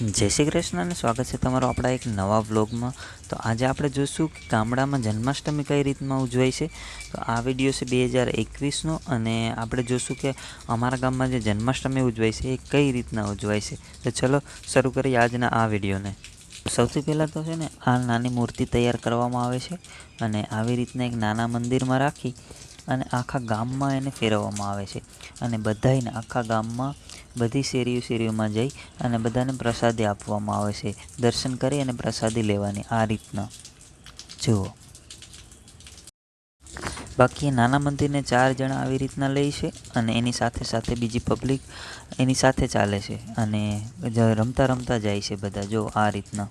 જય શ્રી કૃષ્ણ અને સ્વાગત છે તમારો આપણા એક નવા વ્લોગમાં. તો આજે આપણે જોઈશું કે ગામડામાં જન્માષ્ટમી કઈ રીતમાં ઉજવાય છે. તો આ વીડિયો છે બે હજાર એકવીસનો અને આપણે જોઈશું કે અમારા ગામમાં જે જન્માષ્ટમી ઉજવાય છે એ કઈ રીતના ઉજવાય છે. તો ચલો શરૂ કરીએ આજના આ વિડીયોને. સૌથી પહેલાં તો છે ને આ નાની મૂર્તિ તૈયાર કરવામાં આવે છે અને આવી રીતના એક નાના મંદિરમાં રાખી અને આખા ગામમાં એને ફેરવવામાં આવે છે. અને બધાયને આખા ગામમાં બધી શેરીઓ શેરીઓમાં જઈ અને બધાને પ્રસાદી આપવામાં આવે છે. દર્શન કરી અને પ્રસાદી લેવાની આ રીતના. જુઓ. બાકી નાના મંદિરને ચાર જણા આવી રીતના લે છે અને એની સાથે સાથે બીજી પબ્લિક એની સાથે ચાલે છે અને રમતા રમતા જાય છે બધા. જો આ રીતના.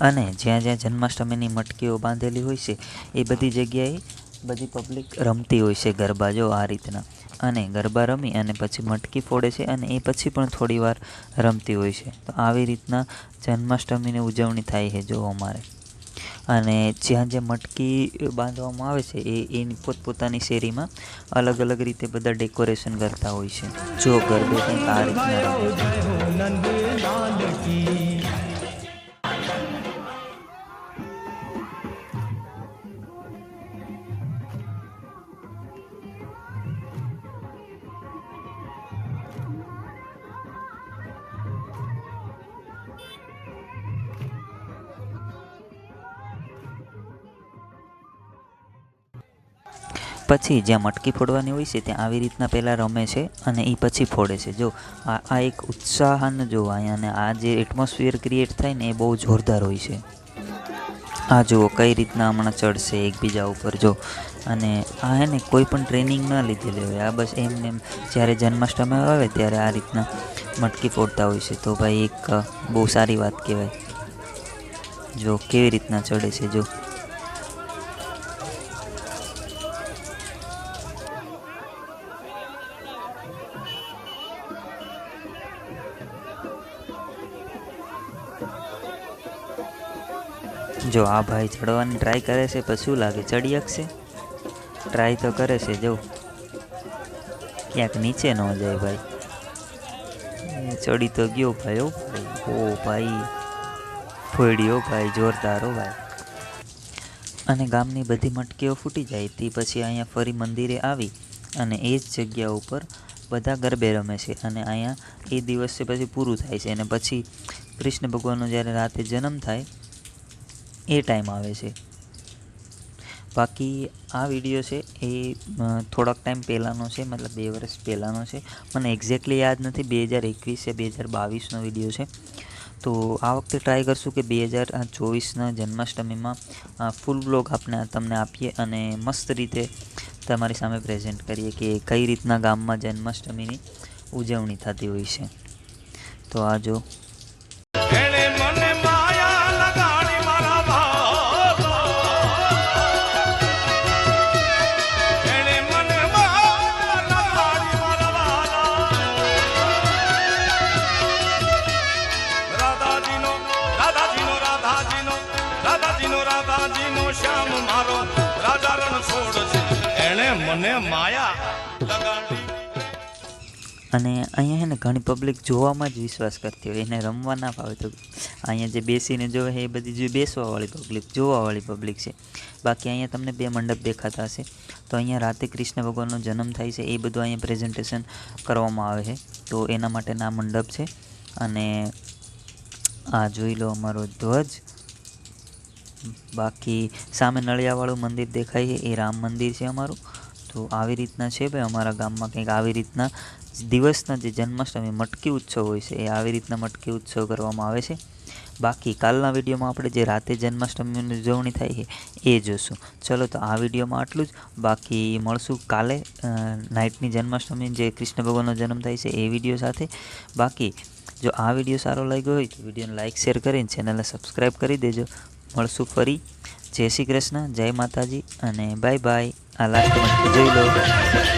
અને જ્યાં જ્યાં જન્માષ્ટમીની મટકીઓ બાંધેલી હોય છે, એ બધી જગ્યાએ બધી પબ્લિક રમતી હોય છે ગરબા, જો આ રીતના. અને ગરબા રમી અને પછી મટકી ફોડે છે અને એ પછી પણ થોડીવાર રમતી હોય છે. તો આવી રીતના જન્માષ્ટમીની ઉજવણી થાય છે, જો અમારે. અને જ્યાં જ્યાં મટકી બાંધવામાં આવે છે, એ એની પોતપોતાની શેરીમાં અલગ અલગ રીતે બધા ડેકોરેશન કરતા હોય છે. જો ગરબે કંઈક આ રીતના પછી જ્યાં મટકી ફોડવાની હોય છે, ત્યાં આવી રીતના પહેલાં રમે છે અને એ પછી ફોડે છે. જો, આ એક ઉત્સાહન જો, અહીંયા અને આ જે એટમોસ્ફિયર ક્રિએટ થાય ને એ બહુ જોરદાર હોય છે. આ જુઓ, કઈ રીતના હમણાં ચડશે એકબીજા ઉપર, જો. અને આ હે ને કોઈ પણ ટ્રેનિંગ ન લીધેલી હોય, આ બસ એમને એમ જ્યારે જન્માષ્ટમી આવે ત્યારે આ રીતના મટકી ફોડતા હોય છે. તો ભાઈ એક બહુ સારી વાત કહેવાય. જો, કેવી રીતના ચડે છે, જો. જો આ ભાઈ ચડવાની ટ્રાય કરે છે, પછી શું લાગે? ચડી શકશે? ટ્રાય તો કરે છે, જો. ક્યાંક નીચે ન જાય ભાઈ. ચડી તો ગયો ભાઈ ઓ ભાઈ. ઓ ભાઈ. ફોડ્યો ભાઈ, જોરદાર ભાઈ. અને ગામની બધી મટકીઓ ફૂટી જાય. તે પછી અહીંયા ફરી મંદિરે આવી અને એ જ જગ્યા ઉપર બધા ગરબે રમે છે અને અહીંયા એ દિવસે પછી પૂરું થાય છે. અને પછી કૃષ્ણ ભગવાનનો જ્યારે રાતે જન્મ થાય એ ટાઈમ આવે છે. બાકી આ વીડિયો છે એ થોડાક ટાઈમ પહેલાંનો છે, મતલબ બે વર્ષ પહેલાંનો છે. મને એક્ઝેક્ટલી યાદ નથી, બે હજાર એકવીસ કે બે હજાર બાવીસનો વીડિયો છે. તો આ વખતે ટ્રાય કરશું કે બે હજાર ચોવીસના જન્માષ્ટમીમાં ફૂલ બ્લોગ આપણે તમને આપીએ અને મસ્ત રીતે તમારી સામે પ્રેઝન્ટ કરીએ કે કઈ રીતના ગામમાં જન્માષ્ટમીની ઉજવણી થતી હોય છે. તો આ જો. રાધાજીનો નો શ્યામ મારો રાજા રણ છોડ છે. એણે મને માયા અને અહીંયા છે ને ઘણી પબ્લિક જોવામાં જ વિશ્વાસ કરતી હોય, એને રમવા ના ફાવે તો અહીંયા જે બેસીને જોવે એ બધી જે બેસવાવાળી પબ્લિક જોવાવાળી પબ્લિક છે. બાકી અહીંયા તમને બે મંડપ દેખાતા હશે. તો અહીંયા રાતે કૃષ્ણ ભગવાનનો જન્મ થાય છે, એ બધું અહીંયા પ્રેઝન્ટેશન કરવામાં આવે છે. તો એના માટેના મંડપ છે. અને આ જોઈ લો અમારો ધ્વજ. બાકી સામે નળિયાવાળું મંદિર દેખાય છે, એ રામ મંદિર છે અમારું. તો આવી રીતના છે ભાઈ અમારા ગામમાં કંઈક આવી રીતના દિવસના જે જન્માષ્ટમી મટકી ઉત્સવ હોય છે, એ આવી રીતના મટકી ઉત્સવ કરવામાં આવે છે. બાકી કાલના વિડીયોમાં આપણે જે રાતે જન્માષ્ટમીની ઉજવણી થાય છે, એ જોશું. ચલો તો આ વિડીયોમાં આટલું જ. બાકી મળશું કાલે નાઇટની જન્માષ્ટમી જે કૃષ્ણ ભગવાનનો જન્મ થાય છે, એ વીડિયો સાથે. બાકી જો આ વીડિયો સારો લાગ્યો હોય તો વિડીયોને લાઇક, શેર કરીને ચેનલને સબસ્ક્રાઈબ કરી દેજો. મળશું ફરી. જય શ્રી કૃષ્ણ જય માતાજી અને બાય બાય આ લાસ્ટ જોઈ લો.